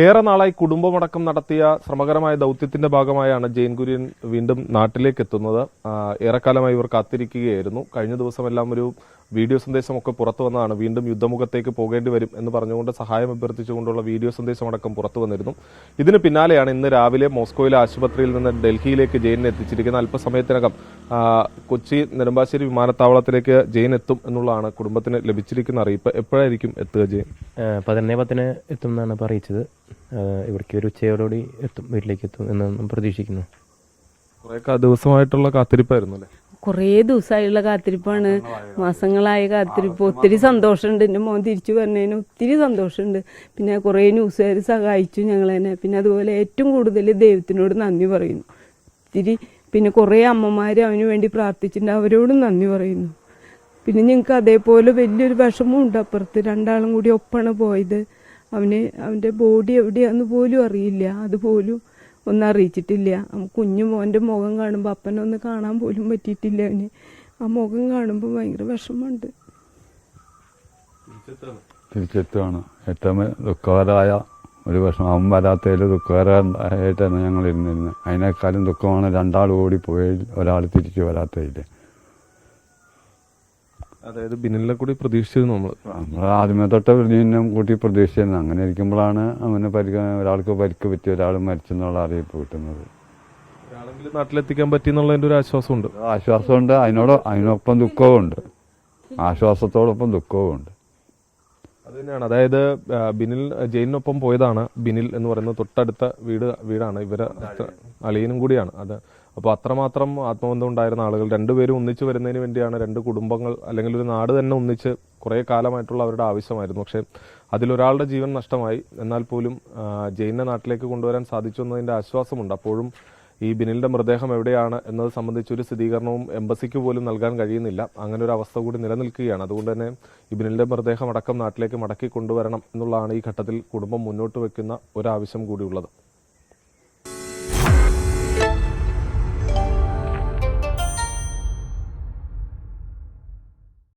ഏറെ നാളായി കുടുംബമടക്കം നടത്തിയ ശ്രമകരമായ ദൗത്യത്തിന്റെ ഭാഗമായാണ് ജെയിൻ കുര്യൻ വീണ്ടും നാട്ടിലേക്ക് എത്തുന്നത്. ഏറെക്കാലമായി ഇവർ കാത്തിരിക്കുകയായിരുന്നു. കഴിഞ്ഞ ദിവസമെല്ലാം ഒരു വീഡിയോ സന്ദേശമൊക്കെ പുറത്തു വന്നതാണ്. വീണ്ടും യുദ്ധമുഖത്തേക്ക് പോകേണ്ടി വരും എന്ന് പറഞ്ഞുകൊണ്ട് സഹായം അഭ്യർത്ഥിച്ചുകൊണ്ടുള്ള വീഡിയോ സന്ദേശമടക്കം പുറത്തു വന്നിരുന്നു. ഇതിന് പിന്നാലെയാണ് ഇന്ന് രാവിലെ മോസ്കോയിലെ ആശുപത്രിയിൽ നിന്ന് ഡൽഹിയിലേക്ക് ജയിൻ എത്തിച്ചിരിക്കുന്ന അല്പസമയത്തിനകം കൊച്ചി നെടുമ്പാശ്ശേരി വിമാനത്താവളത്തിലേക്ക് ജയിൻ എത്തും എന്നുള്ളതാണ് കുടുംബത്തിന് ലഭിച്ചിരിക്കുന്ന അറിയിപ്പ്. എപ്പോഴായിരിക്കും എത്തുക ജയിൻ? പതിനൊന്നേ പത്തിന് എത്തും എന്നാണ് ഇപ്പോൾ അറിയിച്ചത്. ഇവിടേക്ക് ഒരു ഉച്ചയോടുകൂടി എത്തും വീട്ടിലേക്ക് എത്തും എന്ന് പ്രതീക്ഷിക്കുന്നു. കുറേ ദിവസമായിട്ടുള്ള കാത്തിരിപ്പായിരുന്നു അല്ലേ? കുറേ ദിവസമായുള്ള കാത്തിരിപ്പാണ്. മാസങ്ങളായ കാത്തിരിപ്പ്. ഒത്തിരി സന്തോഷമുണ്ട്. എന്റെ മോൻ തിരിച്ചു പറഞ്ഞതിന് ഒത്തിരി സന്തോഷമുണ്ട്. പിന്നെ കുറേ ന്യൂസുകാർ സഹായിച്ചു ഞങ്ങളെന്നെ പിന്നെ അതുപോലെ ഏറ്റവും കൂടുതൽ ദൈവത്തിനോട് നന്ദി പറയുന്നു. ഒത്തിരി പിന്നെ കുറേ അമ്മമാർ അവന് വേണ്ടി പ്രാർത്ഥിച്ചിട്ടുണ്ട്. അവരോടും നന്ദി പറയുന്നു. പിന്നെ ഞങ്ങൾക്ക് അതേപോലെ വലിയൊരു വിഷമമുണ്ട് അപ്പുറത്ത്. രണ്ടാളും കൂടി ഒപ്പാണ് പോയത്. അവന് അവന്റെ ബോഡി എവിടെയാന്ന് പോലും അറിയില്ല. അതുപോലും ഒന്നും അറിയിച്ചിട്ടില്ല. കുഞ്ഞു മോന്റെ മുഖം കാണുമ്പോൾ അപ്പനൊന്ന് കാണാൻ പോലും പറ്റിയിട്ടില്ല അവന്. ആ മുഖം കാണുമ്പോൾ ഭയങ്കര വിഷമമുണ്ട്. തിരിച്ചെത്തുകയാണ്. ഏറ്റവും ദുഃഖകരമായ ഒരു വിഷമം. അവൻ വരാത്തതിൽ ദുഃഖകരമായിട്ടാണ് ഞങ്ങൾ ഇരുന്നിരുന്നത്. അതിനേക്കാളും ദുഃഖമാണ് രണ്ടാൾ ഓടിപ്പോയി ഒരാൾ തിരിച്ചു വരാത്തതിൽ. അതായത് ബിനിലിനെ കൂടി പ്രതീക്ഷിച്ചത് നമ്മൾ നമ്മൾ ആദ്യമേ തൊട്ട് നിന്നും കൂട്ടി പ്രതീക്ഷിച്ചിരുന്നു. അങ്ങനെ ഇരിക്കുമ്പോഴാണ് അവന് പരിക്ക് ഒരാൾക്ക് പരിക്ക് പറ്റി ഒരാൾ മരിച്ചെന്നുള്ള അറിയിപ്പ് കിട്ടുന്നത്. ഒരാളെങ്കിലും നാട്ടിലെത്തിക്കാൻ പറ്റിയെന്നുള്ളതിന്റെ ഒരു ആശ്വാസമുണ്ട്. ആശ്വാസമുണ്ട്. അതിനോട് അതിനൊപ്പം ദുഃഖവും ഉണ്ട്. ആശ്വാസത്തോടൊപ്പം ദുഃഖവും ഉണ്ട്. അത് തന്നെയാണ്. അതായത് ബിനിൽ ജയിലിനൊപ്പം പോയതാണ്. ബിനിൽ എന്ന് പറയുന്നത് തൊട്ടടുത്ത വീട് വീടാണ്. ഇവർ അളിയനും കൂടിയാണ്. അത് അപ്പോൾ അത്രമാത്രം ആത്മബന്ധം ഉണ്ടായിരുന്ന ആളുകൾ രണ്ടുപേരും ഒന്നിച്ചു വരുന്നതിന് വേണ്ടിയാണ് രണ്ട് കുടുംബങ്ങൾ അല്ലെങ്കിൽ ഒരു നാട് തന്നെ ഒന്നിച്ച് കുറേ കാലമായിട്ടുള്ള അവരുടെ ആവശ്യമായിരുന്നു. പക്ഷേ അതിലൊരാളുടെ ജീവൻ നഷ്ടമായി. എന്നാൽ പോലും ജയിനെ നാട്ടിലേക്ക് കൊണ്ടുവരാൻ സാധിച്ചു എന്നതിന്റെ ആശ്വാസമുണ്ട്. അപ്പോഴും ഈ ബിനിലിന്റെ മൃതദേഹം എവിടെയാണ് എന്നത് സംബന്ധിച്ച് ഒരു സ്ഥിരീകരണവും എംബസിക്ക് പോലും നൽകാൻ കഴിയുന്നില്ല. അങ്ങനെ ഒരു അവസ്ഥ കൂടി നിലനിൽക്കുകയാണ്. അതുകൊണ്ട് തന്നെ ഈ ബിനിലിന്റെ മൃതദേഹം അടക്കം നാട്ടിലേക്ക് മടക്കി കൊണ്ടുവരണം എന്നുള്ളതാണ് ഈ ഘട്ടത്തിൽ കുടുംബം മുന്നോട്ട് വെക്കുന്ന ഒരാവശ്യം കൂടിയുള്ളത്.